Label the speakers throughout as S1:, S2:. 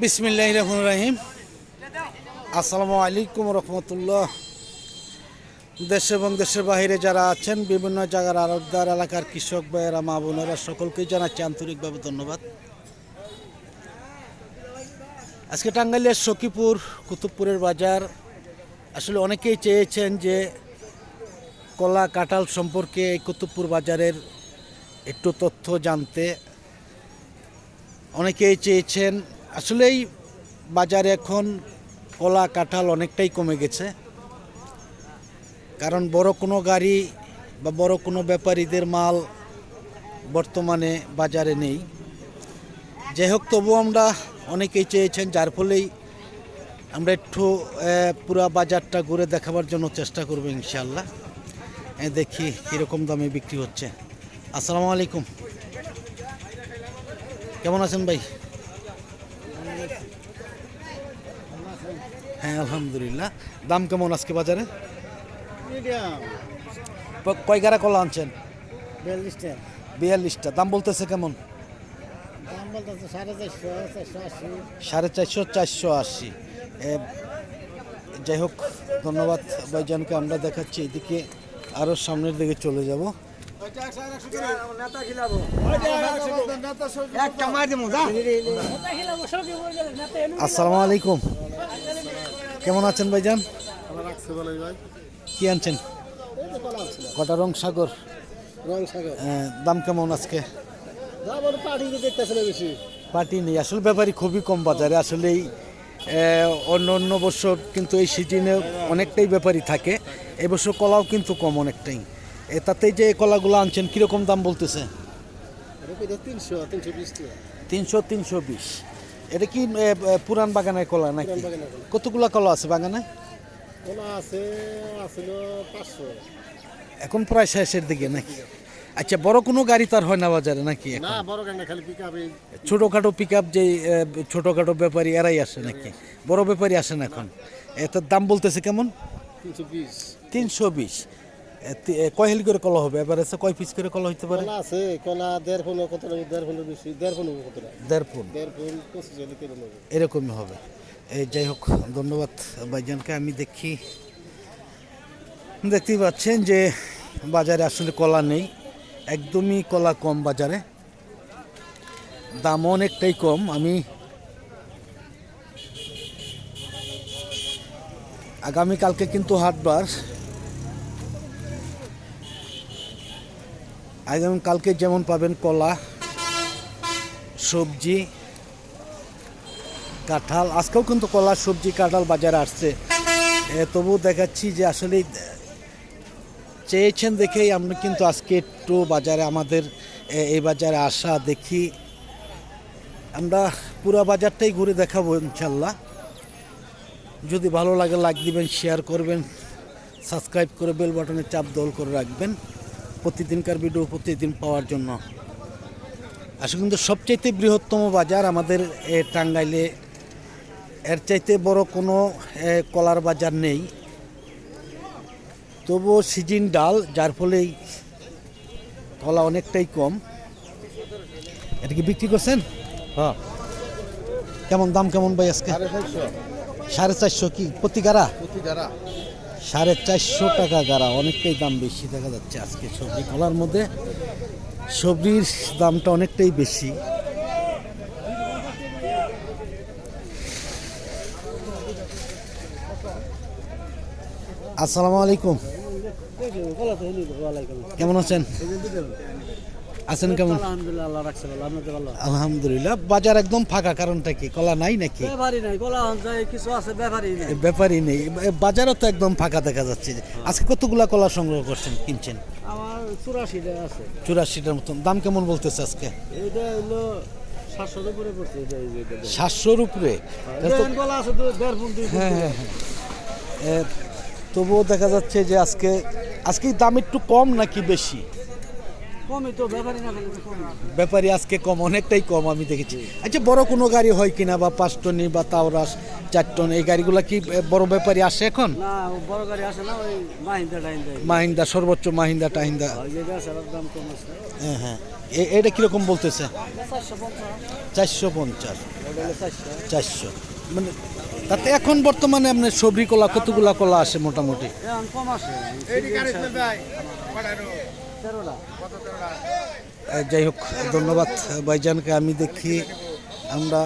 S1: বিসমিল্লাহ রহমান রাহিম আসসালামু আলাইকুম রহমতুল্লাহ। দেশ এবং দেশের বাইরে যারা আছেন, বিভিন্ন জায়গার আরবদার এলাকার কৃষক ভাইয়েরা, মা বোনেরা সকলকেই জানাচ্ছি আন্তরিকভাবে ধন্যবাদ। আজকে টাঙ্গাইলের সখীপুর, কুতুবপুরের বাজার, আসলে অনেকেই চেয়েছেন যে কলা কাঁঠাল সম্পর্কে এই কুতুবপুর বাজারের একটু তথ্য জানতে। অনেকেই চেয়েছেন আসলেই বাজারে এখন কলা, কাঁঠাল অনেকটাই কমে গেছে। কারণ বড় কোনো গাড়ি বা বড় কোনো ব্যাপারীদের মাল বর্তমানে বাজারে নেই। যাই হোক তবু আমরা অনেকেই চেয়েছেন, যার ফলেই আমরা একটু পুরা বাজারটা ঘুরে দেখাবার জন্য চেষ্টা করব ইনশাল্লাহ দেখি কীরকম দামে বিক্রি হচ্ছে। আসসালামু আলাইকুম। কেমন আছেন ভাই? হ্যাঁ আলহামদুলিল্লাহ। দাম কেমন আজকে বাজারে? কয় গাড়া কলা আনছেন?
S2: বিয়াল্লিশটা।
S1: বিয়াল্লিশটা। দাম বলতেছে কেমন?
S2: সাড়ে চারশো চারশো আশি।
S1: যাই হোক ধন্যবাদ ভাইজানকে। আমরা দেখাচ্ছি এদিকে আরও সামনের দিকে চলে যাব। আসসালামু আলাইকুম। কেমন আছেন ভাইজান? কি আনছেন? কটা রং সাগর?
S2: রং সাগর।
S1: এ, দাম কেমন আজকে?
S2: পাটি
S1: নেই। আসলে ব্যাপারই খুবই কম বাজারে। আসলে আহ, অন্য অন্য বছর কিন্তু এই সিজনে অনেকটাই ব্যাপারই থাকে। এবছর কলাও কিন্তু কম অনেকটাই। এ তাতেই যে কলাগুলো আনছেন কীরকম দাম বলতেছে?
S2: তিনশো তিনশো বিশ।
S1: এটা কি পুরান বাগানের কলা নাকি। কতগুলা কলা আছে বাগানে?
S2: কলা আছে আছিল পাঁচশো।
S1: এখন প্রায় শেষের দিকে নাকি? আচ্ছা বড় কোনো গাড়ি তার হয় না বাজারে নাকি?
S2: না বড় গাড়ি খালি পিক আপে
S1: ছোটোখাটো পিক আপ যে ছোটোখাটো ব্যাপারী এরাই আসে নাকি? বড় ব্যাপারী আসেন এখন? এটার দাম বলতেছে কেমন?
S2: তিনশো বিশ।
S1: তিনশো বিশ। কয় হেলি করে কলা হবে? এবার কয় পিস করে কলা হইতে পারে?
S2: কলা আছে কলা দেড় ফুল কত দেড় ফুলের বেশি দেড় ফুল কত
S1: দেড় ফুট
S2: দেড় ফুল পঁচিশ হলে নেবে।
S1: এরকমই হবে। এই যাই হোক ধন্যবাদ ভাইজানকে। আমি দেখি দেখতেই পাচ্ছেন যে বাজারে আসলে কলা নেই। একদমই কলা কম বাজারে। দাম অনেকটাই কম। আমি আগামীকালকে কিন্তু হাটবার আগামীকালকে যেমন কালকে যেমন পাবেন কলা, সবজি, কাঁঠাল। আজকেও কিন্তু কলা, সবজি, কাঁঠাল বাজারে আসছে। তবু দেখাচ্ছি যে আসলে চেয়েছেন দেখেই আমরা কিন্তু আজকে একটু বাজারে আমাদের এই বাজারে আসা দেখি। আমরা পুরো বাজারটাই ঘুরে দেখাবো ইনশাল্লাহ। যদি ভালো লাগে লাইক দিবেন শেয়ার করবেন সাবস্ক্রাইব করে বেল বাটনে চাপ দল করে রাখবেন। প্রতিদিনকার ভিডিও প্রতিদিন পাওয়ার জন্য। আসলে কিন্তু সবচাইতে বৃহত্তম বাজার আমাদের এ, টাঙ্গাইলে। এর চাইতে বড় কোনো কলার বাজার নেই। তবুও সিজিন ডাল যার ফলে কলা অনেকটাই কম। এটা কি বিক্রি করছেন?
S2: হ্যাঁ।
S1: কেমন দাম কেমন ভাই আজকে?
S2: সাড়ে চারশো।
S1: কি? প্রতি গাড়া। সাড়ে চারশো টাকা গাড়া অনেকটাই দাম বেশি দেখা যাচ্ছে আজকে সবজি কলার মধ্যে। সবজির দামটা অনেকটাই বেশি। আসসালামু আলাইকুম। কেমন আছেন? আছেন কেমন?
S2: আলহামদুলিল্লাহ
S1: বাজার একদম ফাঁকা কারণটা কি? কলা নাই নাকি?
S2: ব্যাপারই নাই কলা কিছু আছে ব্যাপারই নাই।
S1: ব্যাপারই নেই বাজারও তো একদম ফাঁকা দেখা যাচ্ছে। আজকে কতগুলা কলা সংগ্রহ করছেন কিনছেন?
S2: আমার চুরাশিটা আছে।
S1: চুরাশিটার মতন। দাম কেমন বলতেছে আজকে?
S2: হলো সাতশোর উপরে
S1: হ্যাঁ হ্যাঁ হ্যাঁ তবুও দেখা যাচ্ছে যে আজকে আজকে দাম একটু কম নাকি বেশি? ব্যাপারী আজকে কম অনেকটাই কম আমি দেখেছি। আচ্ছা বড় কোনো গাড়ি হয় কিনা বা পাঁচ টনি বা তাওরাস চার টন এই গাড়িগুলো কি বড় ব্যাপারী আসে এখন?
S2: না বড় গাড়ি আসে না ওই মাহিন্দা টাহিন্দা
S1: মাহিন্দা সর্বোচ্চ মাহিন্দা টাহিন্দা হ্যাঁ হ্যাঁ। এ- এটা কীরকম বলতেছে? চারশো পঞ্চাশ। চারশো। মানে তাতে এখন বর্তমানে আপনার সবরি কলা কতগুলা কলা আসে মোটামুটি?
S2: কম আসে।
S1: যাই হোক, ধন্যবাদ ভাইজানকে। আমি দেখি আমরা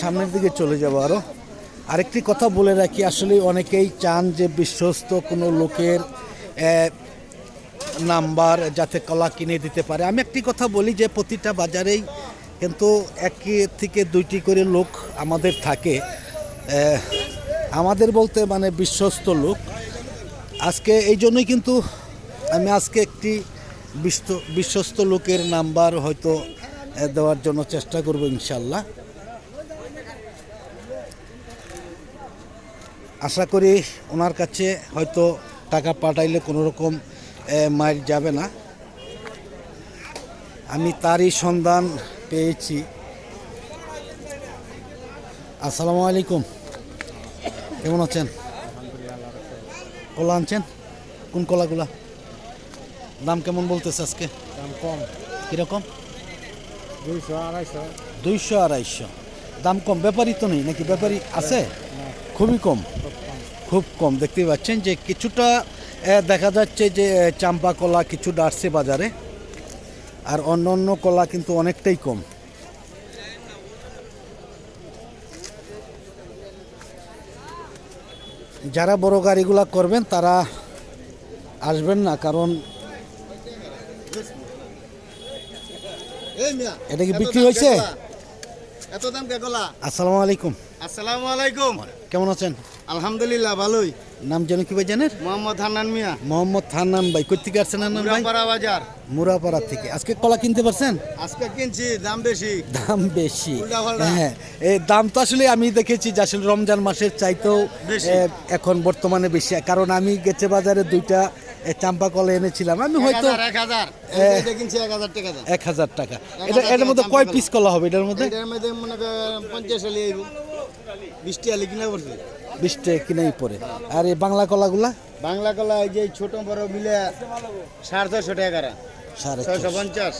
S1: সামনের দিকে চলে যাব আরও আরেকটি কথা বলে রাখি, আসলে অনেকেই চান যে বিশ্বস্ত কোনো লোকের নাম্বার যাতে কলা কিনে দিতে পারে। আমি একটি কথা বলি যে প্রতিটা বাজারেই কিন্তু একটি থেকে দুইটি করে লোক আমাদের থাকে। আমাদের বলতে মানে বিশ্বস্ত লোক। আজকে এই জন্যই কিন্তু আমি আজকে একটি বিশ্বস্ত লোকের নাম্বার হয়তো দেওয়ার জন্য চেষ্টা করব ইনশাল্লাহ। আশা করি ওনার কাছে হয়তো টাকা পাঠাইলে কোনো রকম মাইল যাবে না। আমি তারই সন্ধান পেয়েছি। আসসালামু আলাইকুম। কেমন আছেন? কলা আনছেন? কোন কলাগুলা? দাম কেমন বলতেছে আজকে?
S2: দাম কম।
S1: কীরকম?
S2: দুইশো আড়াইশো।
S1: দুইশো আড়াইশো। দাম কম। ব্যাপারই তো নেই নাকি ব্যাপারই আছে? খুবই কম। খুব কম। দেখতেই পাচ্ছেন যে কিছুটা দেখা যাচ্ছে যে চাম্পা কলা কিছু ডাটছে বাজারে আর অন্য অন্য কলা কিন্তু অনেকটাই কম। যারা বড় গাড়িগুলা করবেন তারা আসবেন না কারণ
S3: এই মিয়া
S1: এটা কি বিক্রি হয়েছে?
S3: এত দাম কে কলা
S1: আসসালামু আলাইকুম।
S3: আসসালামু আলাইকুম।
S1: কেমন আছেন?
S3: আলহামদুলিল্লাহ ভালোই।
S1: নাম যেন কি ভাই জানেন
S3: মোহাম্মদ হান্নান মিয়া।
S1: মোহাম্মদ হান্নান ভাই কোথেকে আসছেন হান্নান ভাই?
S3: মুরাপাড়া বাজার।
S1: মুরাপাড়া থেকে। আজকে কলা কিনতে পারছেন?
S3: আজকে কিনছি দাম বেশি।
S1: দাম বেশি। হ্যাঁ এই দাম তো আসলে আমি দেখেছি যে আসলে রমজান মাসের চাইতেও এখন বর্তমানে বেশি। কারণ আমি গেছে বাজারে দুইটা চাম্পা কলা এনেছিলাম। আমি হয়তো
S3: এক হাজার। টাকা
S1: এক হাজার টাকা। এটা এটার মধ্যে কয় পিস কলা হবে? এটার মধ্যে?
S3: এটার মধ্যে মনে করেন পঞ্চাশ আলি বৃষ্টি আলি কিনা পড়ছে।
S1: বিশ টাকা কিনেই পড়ে। আর এই বাংলা কলাগুলা?
S3: বাংলা কলা এই যে ছোট বড় মিলে সাড়ে ছয়শো টাকা
S1: সাড়ে ছশো।
S3: পঞ্চাশ।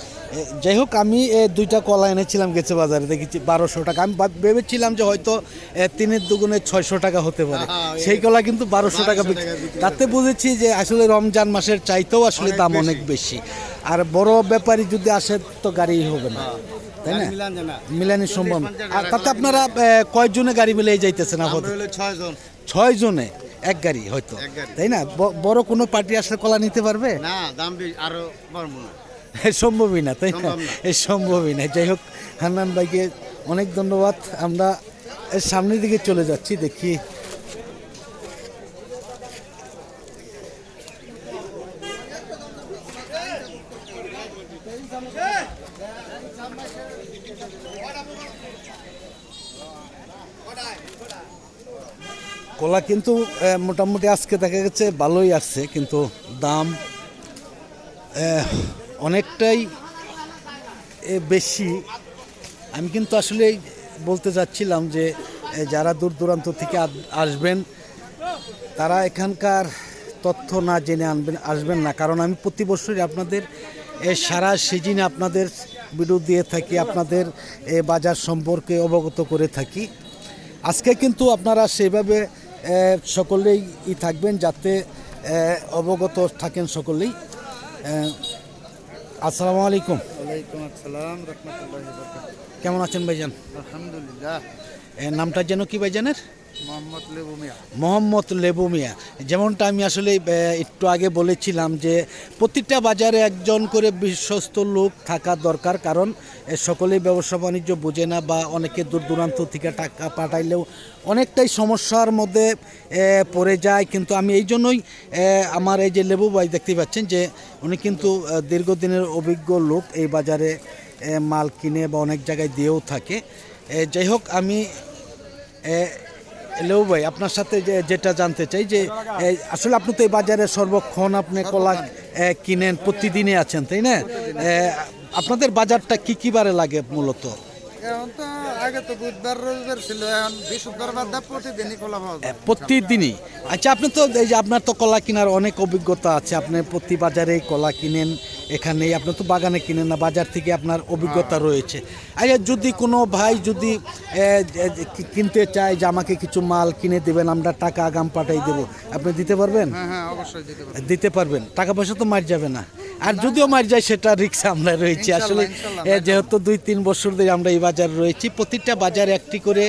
S1: যাই হোক আমি দুইটা কলা এনেছিলাম গেছে বাজারে দেখেছি বারোশো টাকা। আমি ভাব- ভেবেছিলাম যে হয়তো তিনের দুগুণে ছয়শো টাকা হতে পারে।
S3: হ্যাঁ,
S1: সেই কলা কিন্তু বারোশো টাকা বিক্রি। তাতে বুঝেছি যে আসলে রমজান মাসের চাইতেও আসলে দাম অনেক বেশি। আর বড় ব্যাপারী যদি আসে তো গাড়ি হবে না। তাই না?
S3: মিলানি
S1: সম্ভব আর তাতে আপনারা কয়জনে গাড়ি মিলিয়ে যাইতেছেন আপাতত?
S3: ছয় জন।
S1: এক গাড়ি হয়তো। তাই না? বড় কোনো পার্টি আসলে কলা নিতে পারবে?
S3: না দাম আরও পারব না।
S1: সম্ভবই না তাই না?
S3: সম্ভব
S1: সম্ভবই না। যাই হোক হান্নান ভাইকে অনেক ধন্যবাদ। আমরা সামনের দিকে চলে যাচ্ছি দেখি কলা কিন্তু মোটামুটি আজকে দেখা গেছে ভালোই আসছে কিন্তু দাম অনেকটাই বেশি। আমি কিন্তু আসলে বলতে চাচ্ছিলাম যে যারা দূর দূরান্ত থেকে আসবেন তারা এখানকার তথ্য না জেনে আনবেন আসবেন না। কারণ আমি প্রতি বছরই আপনাদের সারা সিজিনে আপনাদের ভিডিও দিয়ে থাকি আপনাদের বাজার সম্পর্কে অবগত করে থাকি। আজকে কিন্তু আপনারা সেইভাবে এ, সকলেই ই থাকবেন যাতে অবগত থাকেন সকলেই। আসসালামু আলাইকুম।
S3: ওয়ালাইকুম আসসালাম রহমতুল্লাহ
S1: কেমন আছেন ভাইজান?
S3: আলহামদুলিল্লাহ।
S1: নামটা যেন কি ভাইজানের?
S3: মোহাম্মদ লেবু মিয়া।
S1: যেমনটা আমি আসলে একটু আগে বলেছিলাম যে, প্রতিটা বাজারে একজন করে বিশ্বস্ত লোক থাকা দরকার, কারণ সকলেই ব্যবসা বাণিজ্য বোঝে না বা অনেকে দূর দূরান্ত থেকে টাকা পাঠাইলেও অনেকটাই সমস্যার মধ্যে পড়ে যায়। কিন্তু আমি এই জন্যই আমার এই যে লেবু ভাই দেখতে পাচ্ছেন যে, উনি কিন্তু দীর্ঘদিনের অভিজ্ঞ লোক এই বাজারে মাল কিনে বা অনেক জায়গায় দিয়েও থাকে। যাই হোক, আমি লেবু ভাই আপনার সাথে যে যেটা জানতে চাই যে আসলে আপনি তো এই বাজারে সর্বক্ষণ আপনি কলা কিনেন প্রতিদিনই আছেন তাই না? আপনাদের বাজারটা কি কি বারে লাগে মূলত?
S3: এখন তো আগে তো বুধবার রবিবার ছিল এখন বৃহস্পতিবার বাদ প্রতিদিনই খোলা পাওয়া যায়।
S1: প্রতিদিনই? আচ্ছা আপনি তো এই যে আপনার তো কলা কেনার অনেক অভিজ্ঞতা আছে আপনি প্রতি বাজারে কলা কিনেন এখানেই আপনার তো বাগানে কিনেন না বাজার থেকে আপনার অভিজ্ঞতা রয়েছে। আচ্ছা যদি কোনো ভাই যদি কিনতে চায় যে আমাকে কিছু মাল কিনে দেবেন আমরা টাকা আগাম পাঠাই দেবো আপনি দিতে পারবেন?
S3: হ্যাঁ হ্যাঁ দিতে
S1: পারবেন। টাকা পয়সা তো মার যাবে না। আর যদিও মার যায় সেটা রিক্সা আমরা রয়েছি। আসলে যেহেতু দুই তিন বছর ধরে আমরা এই বাজারে রয়েছি প্রতিটা বাজারে একটি করে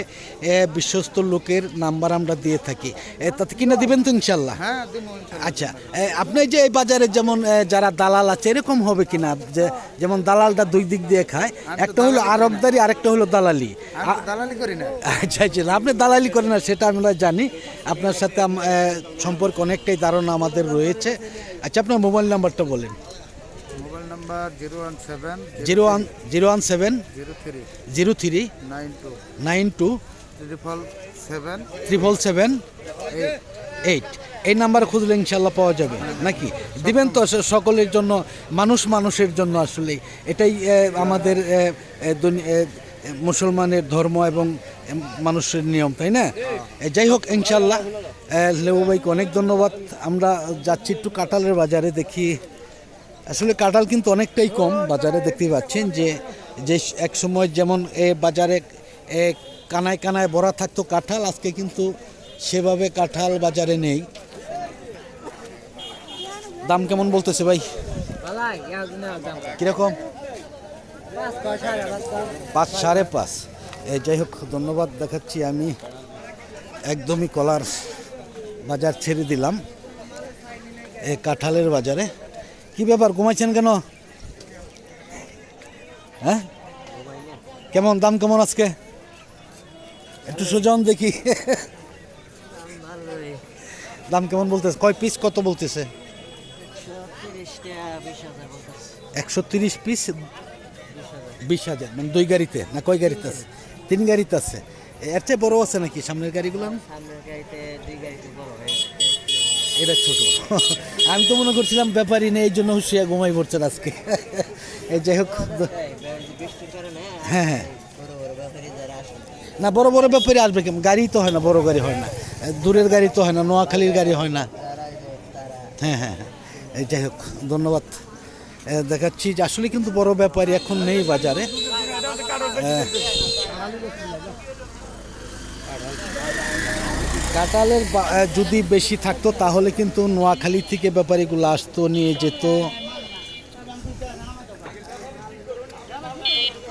S1: বিশ্বস্ত লোকের নাম্বার আমরা দিয়ে থাকি। তাতে কিনে দিবেন তো ইনশাল্লাহ?
S3: হ্যাঁ
S1: আচ্ছা আপনি যে এই বাজারে যেমন যারা দালাল আছে এরকম হবে কিনা? যে যেমন দালালটা দুই দিক দিয়ে খায় একটা হলো। আরবদারি আরেকটা হলো দালালি।
S3: দালালি করি না।
S1: আচ্ছা আচ্ছা আপনি দালালি করেন না সেটা আমরা জানি। আপনার সাথে সম্পর্ক অনেকটাই ধারণা আমাদের রয়েছে। আচ্ছা আপনার মোবাইল নাম্বারটা বলেন।
S3: Number zero one seven
S1: zero one zero one seven
S3: zero three
S1: zero three
S3: nine two
S1: nine two
S3: triple seven
S1: triple seven
S3: eight.
S1: এই নাম্বার খুঁজলে ইনশাল্লাহ পাওয়া যাবে নাকি? দিবেন তো সকলের জন্য মানুষ মানুষের জন্য আসলে। এটাই আমাদের মুসলমানের ধর্ম এবং মানুষের নিয়ম তাই না? যাই হোক ইনশাল্লাহ লেবু ভাইকে অনেক ধন্যবাদ। আমরা যাচ্ছি একটু কাঁঠালের বাজারে দেখি আসলে কাঁঠাল কিন্তু অনেকটাই কম বাজারে দেখতেই পাচ্ছেন যে যে এক সময় যেমন এ বাজারে, এ কানায় কানায় ভরা থাকতো কাঁঠাল, আজকে কিন্তু সেভাবে কাঁঠাল বাজারে নেই। দাম কেমন বলতেছে ভাই. কীরকম. পাঁচ সাড়ে পাঁচ। যাই হোক, ধন্যবাদ দেখাচ্ছি আমি। একদমই কলার বাজার ছেড়ে দিলাম। এ কাঁঠালের বাজারে। কি ব্যাপার ঘুমাইছেন কেন? হ্যাঁ? কেমন দাম কেমন আজকে? একটু সুজন দেখি। দাম কেমন বলতেছে? কয় পিস কত বলতেছে. একশো তিরিশ পিস বিশ হাজার মানে দুই গাড়িতে না কয় গাড়িতে আছে? তিন গাড়িতে আছে। এর চেয়ে বড় আছে নাকি সামনের গাড়িগুলো. এটা ছোট। আমি তো মনে করছিলাম ব্যাপারই নেই এই জন্য হুশিয়া ঘুমাই পড়ছেন আজকে এই যাই হোক. হ্যাঁ হ্যাঁ. না, বড় বড় ব্যাপারে আসবে কেমন গাড়ি তো হয় না, বড় গাড়ি হয় না দূরের গাড়ি তো হয় না, নোয়াখালীর গাড়ি হয় না. হ্যাঁ হ্যাঁ হ্যাঁ এই যাই হোক, ধন্যবাদ দেখাচ্ছি যে আসলে কিন্তু বড় ব্যাপারী এখন নেই বাজারে এ, কাঁঠালের যদি বেশি থাকতো, তাহলে কিন্তু নোয়াখালী থেকে ব্যাপারীগুলো আসতো, নিয়ে যেত।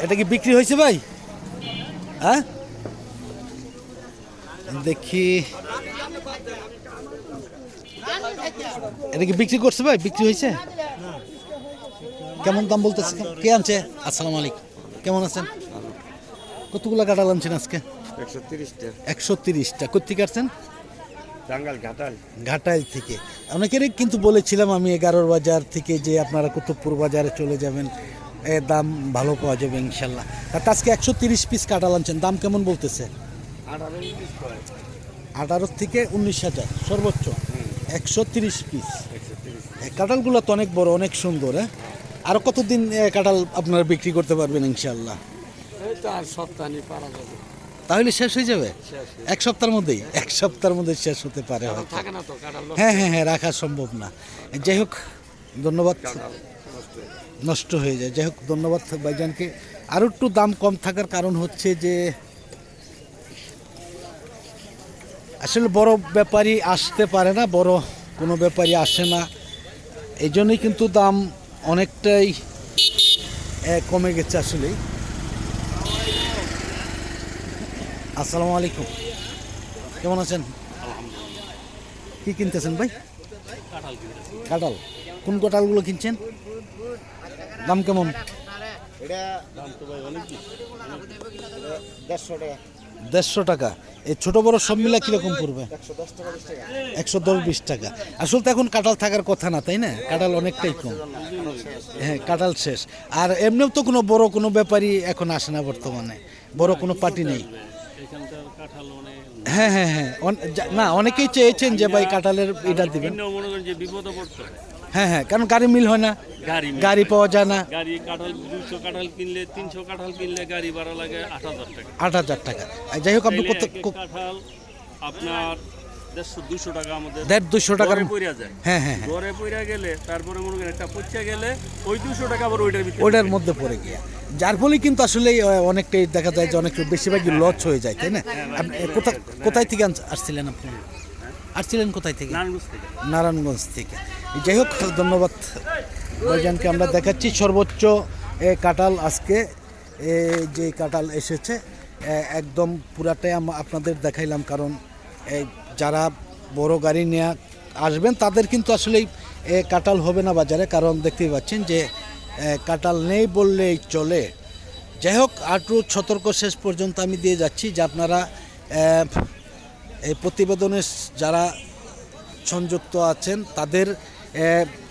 S1: এটা কি বিক্রি হয়েছে ভাই? হ্যাঁ? দেখি। এটা কি বিক্রি করছে ভাই? বিক্রি হয়েছে? কেমন দাম বলতেছে? কে আনছে? আসসালামু আলাইকুম। কেমন আছেন? কতগুলো কাঁঠাল আনছেন আজকে?
S2: একশো তিরিশটা।
S1: কোথেকে আসছেন? ঘাটাইল থেকে। অনেকেরই কিন্তু বলেছিলাম আমি এগারোর বাজার থেকে যে আপনারা কুতুবপুর বাজারে চলে যাবেন এ দাম ভালো পাওয়া যাবে ইনশাল্লাহ। আর আজকে একশো তিরিশ পিস কাঁঠাল আনছেন দাম কেমন বলতেছে?
S2: আঠারো
S1: থেকে উনিশ হাজার সর্বোচ্চ। একশো তিরিশ পিস কাঁঠালগুলো তো অনেক বড় অনেক সুন্দর হ্যাঁ? আরও কতদিন কাঁঠাল আপনারা বিক্রি করতে পারবেন ইনশাল্লাহ?
S2: এই তো আর সপ্তাহ পারা যাবে।
S1: তাহলে শেষ হয়ে যাবে? এক সপ্তাহের মধ্যেই? এক সপ্তাহের মধ্যে শেষ হতে পারে হয়তো। হ্যাঁ হ্যাঁ হ্যাঁ রাখা সম্ভব না। যাই হোক ধন্যবাদ। নষ্ট হয়ে যায়। যাই হোক ধন্যবাদ ভাইজানকে। আরও একটু দাম কম থাকার কারণ হচ্ছে যে আসলে বড় ব্যাপারী আসতে পারে না বড় কোনো ব্যাপারী আসে না। এই জন্যই কিন্তু দাম অনেকটাই কমে গেছে আসলেই। আসসালামু আলাইকুম। কেমন আছেন? কি কিনতেছেন ভাই? কাঁঠাল। কোন কাঁঠালগুলো কিনছেন? দাম কেমন? দেড়শো টাকা। এই ছোট বড় সব মিলা কীরকম পড়বে? একশো দশ বিশ টাকা। আসলে তো এখন কাঁঠাল থাকার কথা না, তাই না? কাঁঠাল অনেকটাই কম। হ্যাঁ কাঁঠাল শেষ। আর এমনিও তো কোনো বড় কোনো ব্যাপারই এখন আসে না বর্তমানে। বড় কোনো পার্টি নেই। হ্যাঁ হ্যাঁ হ্যাঁ। না অনেকেই চেয়েছেন যে ভাই কাঁঠালের এটা দিবেন।
S4: হয়
S1: হ্যাঁ কারণ গাড়ি মিল হয় না।
S4: গাড়ি
S1: গাড়ি পাওয়া যায় না।
S4: গাড়ি কাঁঠাল দুশো কাঁঠাল কিনলে তিনশো কাঁঠাল কিনলে গাড়ি ভাড়া লাগে আট হাজার টাকা।
S1: আট হাজার টাকা। যাই হোক আপনি
S4: কাঁঠাল আপনার দেড়শো দুশো টাকা আমাদের
S1: দেড় দুশো টাকার
S4: পইরা যায়।
S1: হ্যাঁ হ্যাঁ হ্যাঁ।
S4: ঘরে পইরা গেলে তারপরে মনে করেন একটা পচা গেলে ওই দুশো টাকা আবার ওইটার ভিতরে
S1: মধ্যে পড়ে গিয়া। যার ফলে কিন্তু আসলে অনেকটাই দেখা যায় যে অনেক বেশিরভাগই লস হয়ে যায় তাই না? আপনি কোথায় কোথায় থেকে আসছিলেন আপনি? আসছিলেন কোথায় থেকে?
S4: নারায়ণগঞ্জ থেকে।
S1: যাই হোক ধন্যবাদ ভাইজানকে। আমরা দেখাচ্ছি সর্বোচ্চ এ, কাঁঠাল আজকে। যে কাঁঠাল এসেছে একদম পুরাটাই আপনাদের দেখাইলাম কারণ এই যারা বড় গাড়ি নিয়ে আসবেন তাদের কিন্তু আসলেই এ, কাঁঠাল হবে না বাজারে কারণ দেখতেই পাচ্ছেন যে কাটাল নেই বললেই চলে। যাই হোক আটু সতর্ক শেষ পর্যন্ত আমি দিয়ে যাচ্ছি যে আপনারা এই প্রতিবেদনে যারা সংযুক্ত আছেন তাদের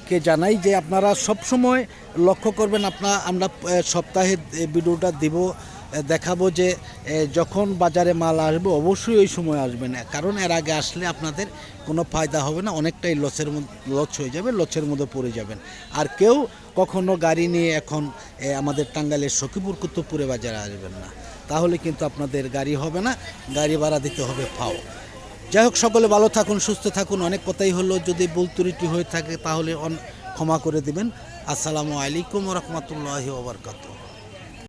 S1: কে জানাই যে আপনারা সব সময় লক্ষ্য করবেন আপনার আমরা সপ্তাহে ভিডিওটা দিব দেখাবো যে যখন বাজারে মাল আসবে, অবশ্যই ওই সময় আসবেন কারণ এর আগে আসলে আপনাদের কোনো ফায়দা হবে না, অনেকটাই লসের লস হয়ে যাবে, লসের মধ্যে পড়ে যাবেন। আর কেউ কখনো গাড়ি নিয়ে এখন আমাদের টাঙ্গাইলের সখীপুর, কুতুবপুরে বাজারে আসবেন না। তাহলে কিন্তু আপনাদের গাড়ি হবে না, গাড়ি ভাড়া দিতে হবে ফাও। যাই হোক, সকলে ভালো থাকুন, সুস্থ থাকুন। অনেক কথাই হলো, যদি ভুল ত্রুটি হয়ে থাকে তাহলে ক্ষমা করে দিবেন। আসসালামু আলাইকুম রহমতুল্লাহ ওবরকাত